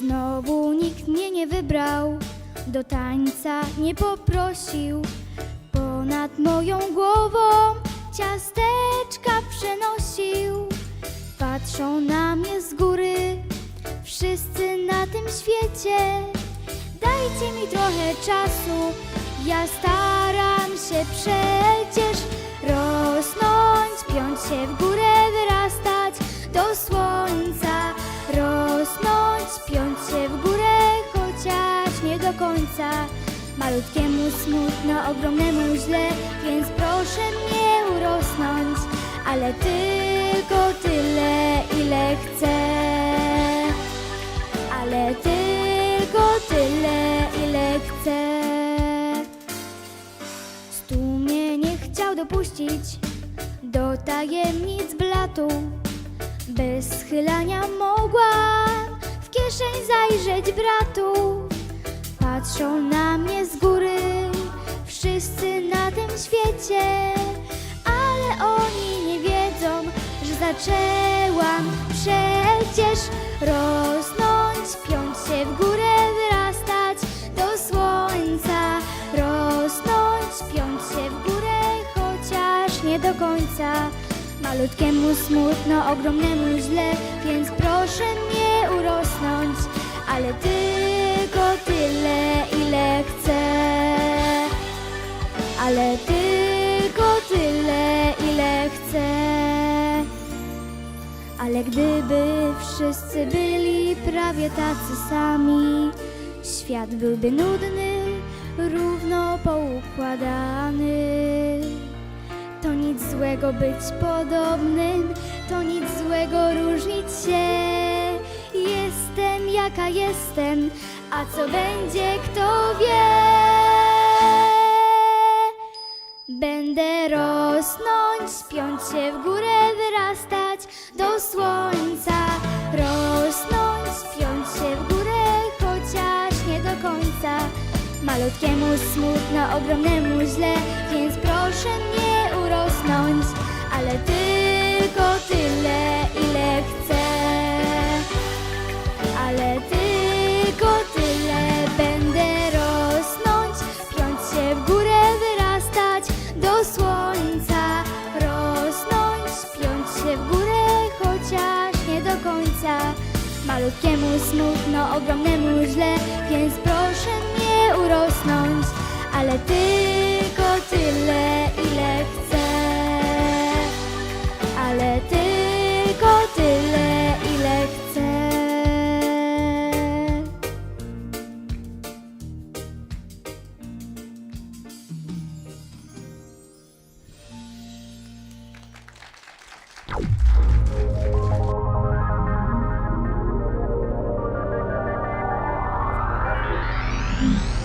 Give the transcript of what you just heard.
Znowu nikt mnie nie wybrał, do tańca nie poprosił. Ponad moją głową ciasteczka przenosił. Patrzą na mnie z góry wszyscy na tym świecie. Dajcie mi trochę czasu, ja staram się przecież rosnąć, piąć się w górę, wyrastać do słońca. Rosnąć, piąć się w górę, chociaż nie do końca. Malutkiemu smutno, ogromnemu źle, więc proszę mnie urosnąć, ale tylko tyle, ile chcę. Ale tylko chciał dopuścić do tajemnic blatu. Bez schylania mogłam w kieszeń zajrzeć bratu. Patrzą na mnie z góry wszyscy na tym świecie, ale oni nie wiedzą, że zaczęłam przecież rosnąć, nie końca. Malutkiemu smutno, ogromnemu źle, więc proszę mnie urosnąć, ale tylko tyle, ile chcę. Ale tylko tyle, ile chcę. Ale gdyby wszyscy byli prawie tacy sami, świat byłby nudny, równo poukładany. To nic złego być podobnym, to nic złego różnić się. Jestem jaka jestem, a co będzie, kto wie. Będę rosnąć, spiąć się w górę, wyrastać do słońca. Rosnąć, spiąć się w górę, chociaż nie do końca. Malutkiemu smutno, ogromnemu źle, więc proszę ale tylko tyle, ile chcę. Ale tylko tyle będę rosnąć, piąć się w górę, wyrastać do słońca. Rosnąć, piąć się w górę, chociaż nie do końca. Malutkiemu smutno, ogromnemu źle, więc proszę mnie urosnąć, ale tylko Mm-hmm.